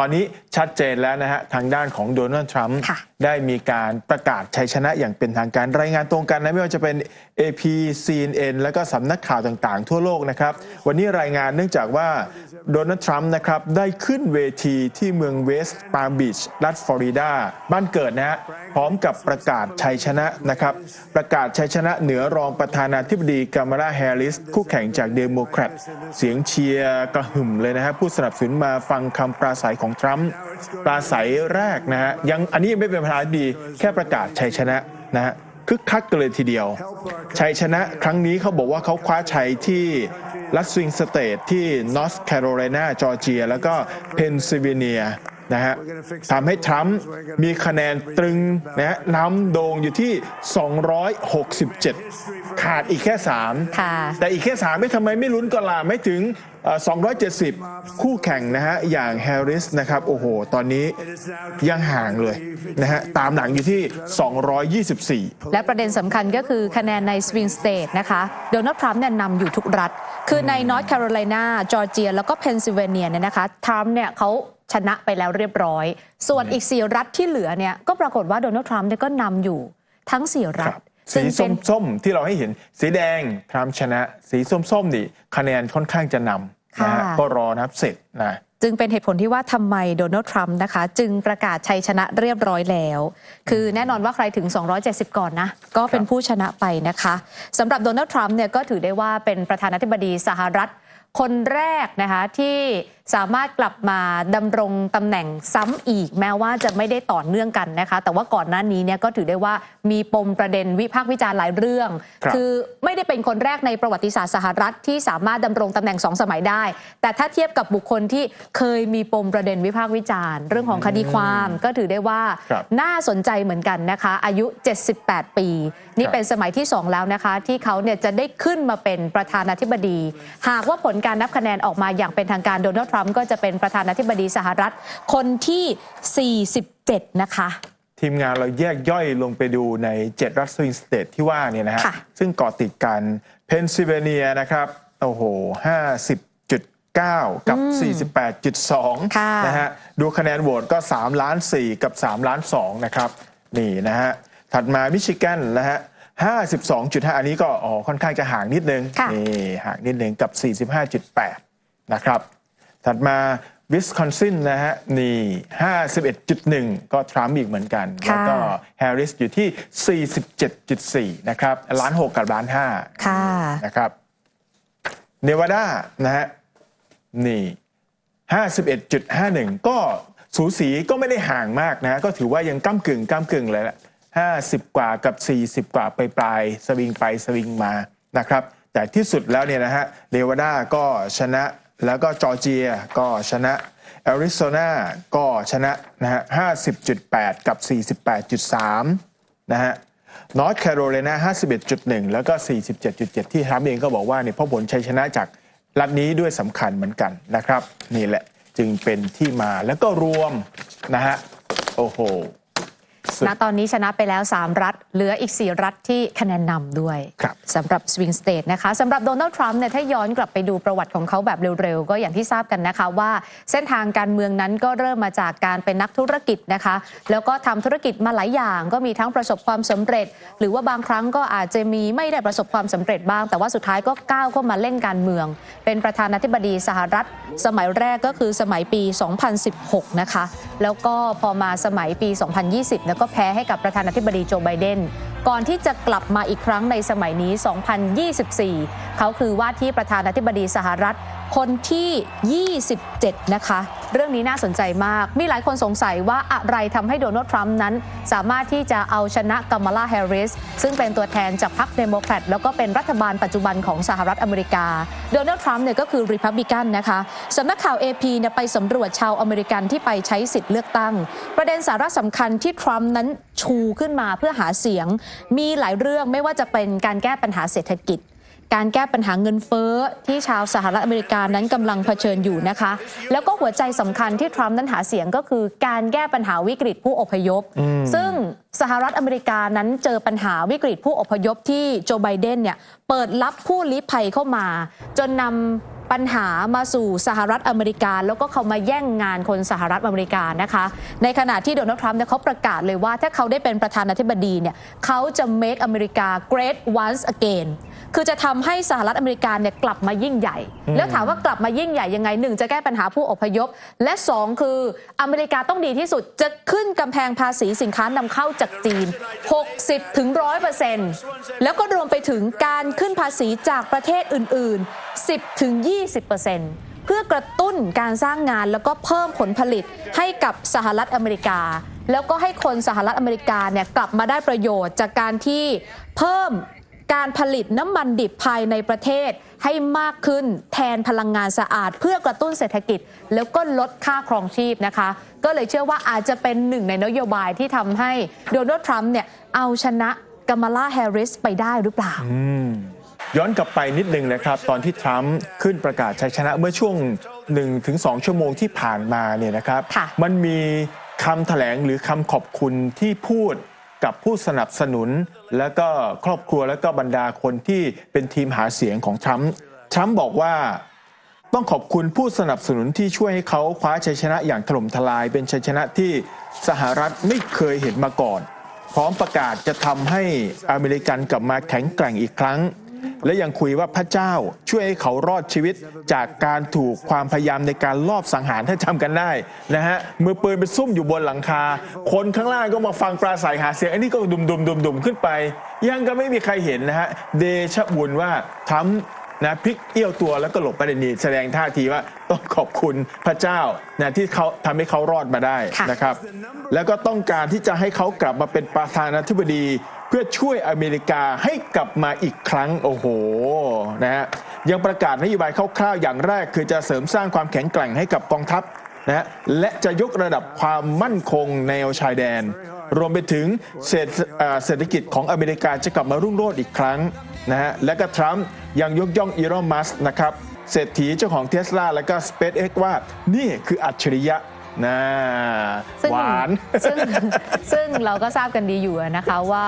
ตอนนี้ชัดเจนแล้วนะฮะทางด้านของโดนัลด์ทรัมป์ได้มีการประกาศชัยชนะอย่างเป็นทางการรายงานตรงกันนะไม่ว่าจะเป็น AP CNN แล้วก็สำนักข่าวต่างๆ ทั่วโลกนะครับ วันนี้รายงานเนื่องจากว่าโดนัลด์ทรัมป์นะครับได้ขึ้นเวทีที่เมืองเวสต์ปาล์มบีชรัฐฟลอริดา บ้านเกิดนะฮะพร้อมกับประกาศชัยชนะนะครับ ประกาศชัยชนะเหนือรองประธานาธิบดีกามาลาแฮร์ริส คู่แข่งจากเดโมแครตเสียงเชียร์กระหึ่มเลยนะฮะผู้สนับสนุนมาฟังคำปราศัยของทรัมป์ปราศัยแรกนะฮะยังอันนี้ยังไม่เป็นประธานาธิบดีแค่ประกาศชัยชนะนะฮะคึกคักกันเลยทีเดียว ชัยชนะครั้งนี้เขาบอกว่าเขาคว้าชัยที่รัสสวิงสเตทที่นอร์ทแคโรไลนาจอร์เจีย แล้วก็เพนซิลเวเนียนะฮะทำให้ทรัมป์มีคะแนนตรึงนะฮะนำโด่งอยู่ที่ 267 ขาดอีกแค่3ค่ะแต่อีกแค่ 3 ไม่ทำไมไม่ลุ้นก็ลาไม่ถึงเอ่อ 270 คู่แข่งนะฮะอย่างแฮร์ริสนะครับโอ้โห ตอนนี้ยังห่างเลยนะฮะตามหลังอยู่ที่ 224 และประเด็นสำคัญก็คือคะแนนในสวิงสเตทนะคะโดนัลด์ทรัมป์เนี่ยนำอยู่ทุกรัฐ คือในนอร์ทแคโรไลนาจอร์เจีย แล้วก็เพนซิลเวเนียเนี่ยนะคะทรัมป์เนี่ยเขาชนะไปแล้วเรียบร้อย ส่วนอีก 4 รัฐที่เหลือเนี่ยก็ปรากฏว่าโดนัลด์ทรัมป์เนี่ยก็นำอยู่ทั้ง 4 รัฐ สีซึ่งเป็นส้มๆที่เราให้เห็นสีแดงทรัมป์ชนะ สีส้มๆนี่คะแนนค่อนข้างจะนำนะฮะค่ะก็รอนับเสร็จนะจึงเป็นเหตุผลที่ว่าทำไมโดนัลด์ทรัมป์นะคะ จึงประกาศชัยชนะเรียบร้อยแล้ว คือแน่นอนว่าใครถึง 270 ก่อนนะ ก็เป็นผู้ชนะไปนะคะสำหรับโดนัลด์ทรัมป์เนี่ยก็ถือได้ว่าเป็นประธานาธิบดีสหรัฐ คนแรกนะคะที่ สามารถกลับมาดำรงตำแหน่งซ้ำอีก แม้ว่าจะไม่ได้ต่อเนื่องกันนะคะ แต่ว่าก่อนหน้านี้เนี่ยก็ถือได้ว่ามีปมประเด็นวิพากษ์วิจารณ์หลายเรื่องครับคือไม่ได้เป็นคนแรกในประวัติศาสตร์สหรัฐที่สามารถดำรงตำแหน่งสองสมัยได้ แต่ถ้าเทียบกับบุคคลที่เคยมีปมประเด็นวิพากษ์วิจารณ์ เรื่องของคดีความก็ถือได้ว่าครับน่าสนใจเหมือนกันนะคะ อายุ 78 ปี นี่ครับเป็นสมัยที่ 2 แล้วนะคะ ที่เขาเนี่ยจะได้ขึ้นมาเป็นประธานาธิบดี หากว่าผลการนับคะแนนออกมาอย่างเป็นทางการโดนัลด์ทรัมป์ก็จะเป็นประธานาธิบดีสหรัฐ คนที่ 47 นะคะ ทีมงานเราแยกย่อยลงไปดูใน 7 รัฐสวิงสเตทที่ว่าเนี่ยนะฮะค่ะซึ่งเกาะติดกันเพนซิลเวเนียนะครับ โอ้โห 50.9 กับ 48.2ค่ะนะฮะ ดูคะแนนโหวตก็ 3 ล้าน 4 กับ 3 ล้าน 2 นะครับ นี่นะฮะ ถัดมามิชิแกนนะฮะ 52.5 อันนี้ก็อ๋อค่อนข้างจะห่างนิดนึงค่ะนี่ห่างนิดนึงกับ 45.8 นะครับ ถัดมาวิสคอนซินนะฮะนี่ 51.1 ก็ทรัมป์อีกเหมือนกันค่ะแล้วก็แฮร์ริสอยู่ที่ 47.4 นะครับล้าน6กับล้าน5ค่ะนะครับเนวาดานะฮะนี่51.51 ก็สูสีก็ไม่ได้ห่างมากนะ ก็ถือว่ายังก้ากึ่งก้ากึ่งเลยแหละ50 กว่ากับ 40 กว่าไปปลายๆสวิงไปสวิงมานะครับ แต่ที่สุดแล้วเนี่ยนะฮะเนวาดาก็ชนะ แล้วก็จอร์เจียก็ชนะแอริโซนาก็ชนะนะฮะ50.8 กับ 48.3 นะฮะนอร์ทแคโรไลนา51.1 แล้วก็ 47.7 ที่ทรัมป์เองก็บอกว่าเนี่ยเพราะผลชัยชนะจากรัฐนี้ด้วยสำคัญเหมือนกันนะครับ นี่แหละจึงเป็นที่มาแล้วก็รวมนะฮะโอ้โห ณตอนนี้ชนะไปแล้ว 3 รัฐ เหลืออีก 4 รัฐที่คะแนนนำด้วยครับสำหรับสวิงสเตทนะคะสำหรับโดนัลด์ทรัมป์เนี่ยถ้าย้อนกลับไปดูประวัติของเขาแบบเร็วๆ ก็อย่างที่ทราบกันนะคะว่าเส้นทางการเมืองนั้นก็เริ่มมาจากการเป็นนักธุรกิจนะคะ แล้วก็ทำธุรกิจมาหลายอย่าง ก็มีทั้งประสบความสำเร็จ หรือว่าบางครั้งก็อาจจะมีไม่ได้ประสบความสำเร็จบ้าง แต่ว่าสุดท้ายก็ก้าวเข้ามาเล่นการเมือง เป็นประธานาธิบดีสหรัฐ สมัยแรกก็คือสมัยปี 2016 นะคะแล้วก็พอมาสมัยปี 2020แล้วก็แพ้ให้กับประธานาธิบดีโจไบเดนก่อนที่จะกลับมาอีกครั้งในสมัยนี้ 2024 เขาคือว่าที่ประธานาธิบดีสหรัฐคนที่ 27 นะคะ เรื่องนี้น่าสนใจมาก มีหลายคนสงสัยว่าอะไรทำให้โดนัลด์ทรัมป์นั้น สามารถที่จะเอาชนะกัมมาลาแฮร์ริส ซึ่งเป็นตัวแทนจากพรรคเดโมแครตแล้วก็เป็นรัฐบาลปัจจุบันของสหรัฐอเมริกา โดนัลด์ทรัมป์เนี่ยก็คือริพับลิกันนะคะสำนักข่าว AP เนี่ยไปสำรวจชาวอเมริกันที่ไปใช้สิทธิ์เลือกตั้ง ประเด็นสาระสำคัญที่ทรัมป์นั้นชูขึ้นมาเพื่อหาเสียง มีหลายเรื่องไม่ว่าจะเป็นการแก้ปัญหาเศรษฐกิจ การแก้ปัญหาเงินเฟ้อที่ชาวสหรัฐอเมริกานั้นกำลังเผชิญอยู่นะคะ แล้วก็หัวใจสำคัญที่ทรัมป์นั้นหาเสียงก็คือการแก้ปัญหาวิกฤตผู้อพยพ ซึ่งสหรัฐอเมริกานั้นเจอปัญหาวิกฤตผู้อพยพที่โจไบเดนเนี่ยเปิดรับผู้ลี้ภัยเข้ามา จนนำปัญหามาสู่สหรัฐอเมริกา แล้วก็เขามาแย่งงานคนสหรัฐอเมริกานะคะ ในขณะที่โดนัลด์ทรัมป์เนี่ยเขาประกาศเลยว่า ถ้าเขาได้เป็นประธานาธิบดีเนี่ยเขาจะ make อเมริกา great once again คือจะทำให้สหรัฐอเมริกาเนี่ยกลับมายิ่งใหญ่ แล้วถามว่ากลับมายิ่งใหญ่ยังไงหนึ่งจะแก้ปัญหาผู้อพยพ และสองคืออเมริกาต้องดีที่สุดจะขึ้นกำแพงภาษีสินค้านำเข้าจากจีน 60ถึง100%แล้วก็รวมไปถึงการขึ้นภาษีจากประเทศอื่น ๆ 10ถึง20%เพื่อกระตุ้นการสร้างงานแล้วก็เพิ่มผลผลิตให้กับสหรัฐอเมริกา แล้วก็ให้คนสหรัฐอเมริกาเนี่ยกลับมาได้ประโยชน์จากการที่เพิ่ม การผลิตน้ำมันดิบภายในประเทศให้มากขึ้นแทนพลังงานสะอาด เพื่อกระตุ้นเศรษฐกิจ แล้วก็ลดค่าครองชีพนะคะ ก็เลยเชื่อว่าอาจจะเป็นหนึ่งในนโยบายที่ทำให้โดนัลด์ทรัมป์เนี่ยเอาชนะกามาลาแฮร์ริสไปได้หรือเปล่าย้อนกลับไปนิดนึงนะครับ ตอนที่ทรัมป์ขึ้นประกาศชัยชนะเมื่อช่วง 1-2 ชั่วโมงที่ผ่านมาเนี่ยนะครับค่ะมันมีคำแถลงหรือคำขอบคุณที่พูด กับผู้สนับสนุน และก็ครอบครัวและก็บรรดาคนที่เป็นทีมหาเสียงของทรัมป์ทรัมป์บอกว่าต้องขอบคุณผู้สนับสนุนที่ช่วยให้เขาคว้าชัยชนะอย่างถล่มทลาย เป็นชัยชนะที่สหรัฐไม่เคยเห็นมาก่อน พร้อมประกาศจะทำให้อเมริกันกลับมาแข็งแกร่งอีกครั้ง และยังคุยว่าพระเจ้าช่วยให้เขารอดชีวิตจากการถูกความพยายามในการลอบสังหารถ้าจำกันได้นะฮะมือปืนไปซุ่มอยู่บนหลังคา คนข้างล่างก็มาฟังปราศัยหาเสียงไอ้นี่ก็ดุมดุมดุมดุมขึ้นไป ยังก็ไม่มีใครเห็นนะฮะเดชะบุญว่าทำนะพลิกเอี้ยวตัวแล้วก็หลบไปในนี้แสดงท่าทีว่าต้องขอบคุณพระเจ้านะที่เขาทำให้เขารอดมาได้ค่ะนะครับ แล้วก็ต้องการที่จะให้เขากลับมาเป็นประธานาธิบดีเพื่อช่วยอเมริกาให้กลับมาอีกครั้งโอ้โหนะฮะยังประกาศนโยบายคร่าวๆอย่างแรก คือจะเสริมสร้างความแข็งแกร่งให้กับกองทัพนะฮะและจะยกระดับความมั่นคงในแนวชายแดน รวมไปถึงเศรษฐเอ่อเศรษฐกิจของอเมริกาจะกลับมารุ่งโรจน์อีกครั้งนะฮะและก็ทรัมป์ยังยกย่องอีรอนมัสนะครับเศรษฐีเจ้าของเทสลาและก็ SpaceX ว่านี่คืออัจฉริยะ นะซึ่งหวาน ซึ่งซึ่งเราก็ทราบกันดีอยู่นะคะว่า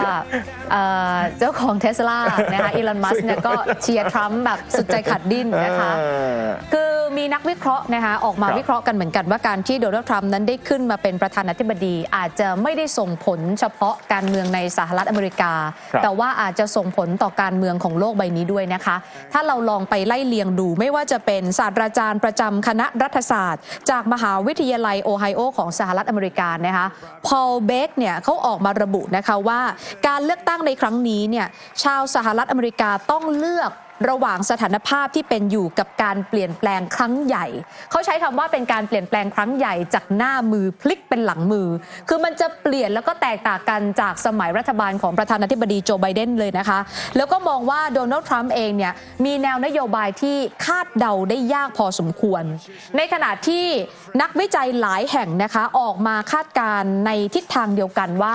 เอ่อเจ้าของเทสลานะคะอีลอนมัสเนี่ยก็เชียร์ทรัมป์แบบสุดใจขัดดิ้นนะคะเออคือมีนักวิเคราะห์นะคะออกมาครับวิเคราะห์กันเหมือนกันว่าการที่โดนัลด์ทรัมป์นั้นได้ขึ้นมาเป็นประธานาธิบดี อาจจะไม่ได้ส่งผลเฉพาะการเมืองในสหรัฐอเมริกาครับแต่ว่าอาจจะส่งผลต่อการเมืองของโลกใบนี้ด้วยนะคะ ถ้าเราลองไปไล่เลียงดูไม่ว่าจะเป็นศาสตราจารย์ประจำคณะรัฐศาสตร์ จากมหาวิทยาลัยโอไฮโอของสหรัฐอเมริกานะคะพอลเบกเนี่ยเขาออกมาระบุนะคะว่า การเลือกตั้งในครั้งนี้เนี่ยชาวสหรัฐอเมริกาต้องเลือก ระหว่างสถานภาพที่เป็นอยู่กับการเปลี่ยนแปลงครั้งใหญ่ เขาใช้คำว่าเป็นการเปลี่ยนแปลงครั้งใหญ่จากหน้ามือพลิกเป็นหลังมือ คือมันจะเปลี่ยนแล้วก็แตกต่างกันจากสมัยรัฐบาลของประธานาธิบดีโจไบเดนเลยนะคะ แล้วก็มองว่าโดนัลด์ทรัมป์เองเนี่ยมีแนวนโยบายที่คาดเดาได้ยากพอสมควร ในขณะที่นักวิจัยหลายแห่งนะคะออกมาคาดการณ์ในทิศทางเดียวกันว่า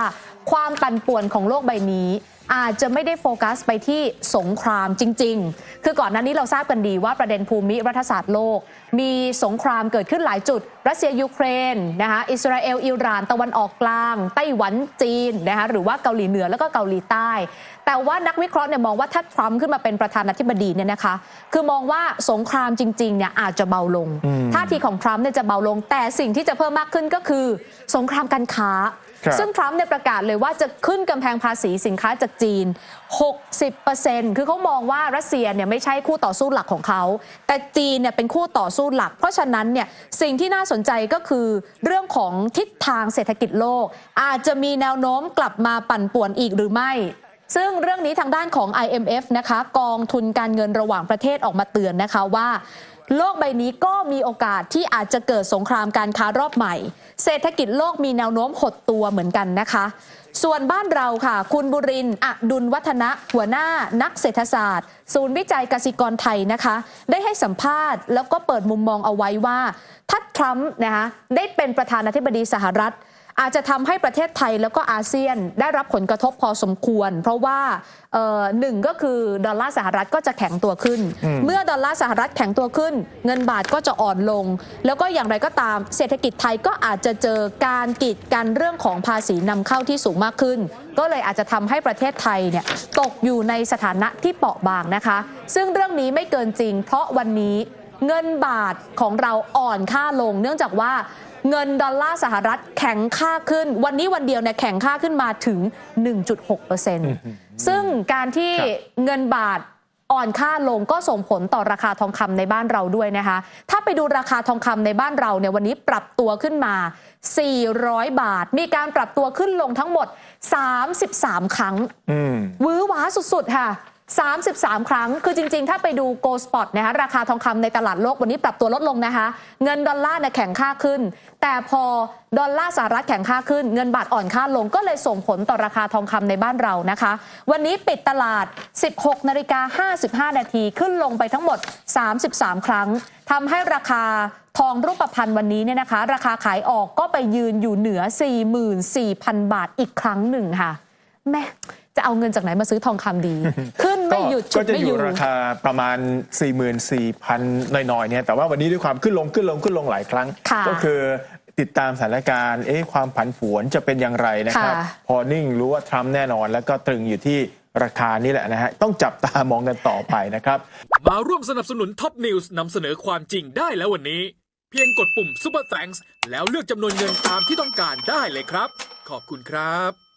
ความปั่นป่วนของโลกใบนี้ อาจจะไม่ได้โฟกัสไปที่สงครามจริง ๆ คือก่อนหน้านี้เราทราบกันดีว่าประเด็นภูมิรัฐศาสตร์โลก มีสงครามเกิดขึ้นหลายจุด รัสเซียยูเครนนะคะอิสราเอลอิหร่านตะวันออกกลาง ไต้หวันจีนนะคะหรือว่าเกาหลีเหนือแล้วก็เกาหลีใต้ แต่ว่านักวิเคราะห์เนี่ยมองว่าถ้าทรัมป์ขึ้นมาเป็นประธานาธิบดีเนี่ยนะคะ คือมองว่าสงครามจริงๆเนี่ยอาจจะเบาลงท่าทีของทรัมป์เนี่ยจะเบาลง แต่สิ่งที่จะเพิ่มมากขึ้นก็คือ สงครามการค้า ซึ่งทรัมป์เนี่ยประกาศเลยว่าจะขึ้นกำแพงภาษีสินค้าจากจีน 60%คือเขามองว่ารัสเซียเนี่ยไม่ใช่คู่ต่อสู้หลักของเขา แต่จีนเนี่ยเป็นคู่ต่อสู้หลัก เพราะฉะนั้นเนี่ยสิ่งที่น่าสนใจก็คือเรื่องของทิศทางเศรษฐกิจโลก อาจจะมีแนวโน้มกลับมาปั่นป่วนอีกหรือไม่ซึ่งเรื่องนี้ทางด้านของ IMF นะคะ กองทุนการเงินระหว่างประเทศออกมาเตือนนะคะว่า โลกใบนี้ก็มีโอกาสที่อาจจะเกิดสงครามการค้ารอบใหม่ เศรษฐกิจโลกมีแนวโน้มหดตัวเหมือนกันนะคะ ส่วนบ้านเราค่ะ คุณบุรินอดุลวัฒนะ หัวหน้า นักเศรษฐศาสตร์ ศูนย์วิจัยกสิกรไทยนะคะ ได้ให้สัมภาษณ์ แล้วก็เปิดมุมมองเอาไว้ว่า ถ้าทรัมป์นะคะได้เป็นประธานาธิบดีสหรัฐ อาจจะทำให้ประเทศไทยแล้วก็อาเซียนได้รับผลกระทบพอสมควร เพราะว่าเอ่อหนึ่งก็คือดอลลาร์สหรัฐก็จะแข็งตัวขึ้น เมื่อดอลลาร์สหรัฐแข็งตัวขึ้น เงินบาทก็จะอ่อนลง แล้วก็อย่างไรก็ตามเศรษฐกิจไทยก็อาจจะเจอการกีดกันเรื่องของภาษีนำเข้าที่สูงมากขึ้น ก็เลยอาจจะทำให้ประเทศไทยเนี่ยตกอยู่ในสถานะที่เปราะบางนะคะ ซึ่งเรื่องนี้ไม่เกินจริง เพราะวันนี้เงินบาทของเราอ่อนค่าลง เนื่องจากว่า เงินดอลลาร์สหรัฐแข็งค่าขึ้น วันนี้วันเดียวเนี่ยแข็งค่าขึ้นมาถึง 1.6%ซึ่งการที่ครับเงินบาทอ่อนค่าลงก็ส่งผลต่อราคาทองคำในบ้านเราด้วยนะคะ ถ้าไปดูราคาทองคำในบ้านเราเนี่ยวันนี้ปรับตัวขึ้นมา 400 บาท มีการปรับตัวขึ้นลงทั้งหมด 33 ครั้งอืมวื้อหวาสุดๆค่ะ 33 ครั้ง คือจริง ๆ ถ้าไปดู Gold Spot นะคะราคาทองคำในตลาดโลกวันนี้ปรับตัวลดลงนะคะ เงินดอลลาร์เนี่ยแข็งค่าขึ้น แต่พอดอลลาร์สหรัฐแข็งค่าขึ้น เงินบาทอ่อนค่าลงก็เลยส่งผลต่อราคาทองคำในบ้านเรานะคะ วันนี้ปิดตลาด 16นาฬิกา55 นาทีขึ้นลงไปทั้งหมด 33 ครั้งทำให้ราคาทองรูปพรรณวันนี้เนี่ยนะคะ ราคาขายออกก็ไปยืนอยู่เหนือ 44,000 บาทอีกครั้งหนึ่งค่ะแม่จะเอาเงินจากไหนมาซื้อทองคำดีขึ้น ไม่หยุดฉุก็ดจะไม่ออยู่ยู่ราคาประมาณ 44,000หน่อยๆเนี่ยแต่ว่าวันนี้ด้วยความขึ้นลงขึ้นลงขึ้นลงหลายครั้ง ค่ะก็คือติดตามสถานการณ์เอ๊ะความผันผวนจะเป็นอย่างไรนะครับ ค่ะ พอนิ่งรู้ว่าทรัมป์แน่นอน แล้วก็ตรึงอยู่ที่ราคานี่แหละนะฮะต้องจับตามองกันต่อไปนะครับ มาร่วมสนับสนุนท็อปนิวส์นำเสนอความจริงได้แล้ววันนี้ เพียงกดปุ่ม Super Thanks แล้วเลือกจำนวนเงินตามที่ต้องการได้เลยครับ ขอบคุณครับ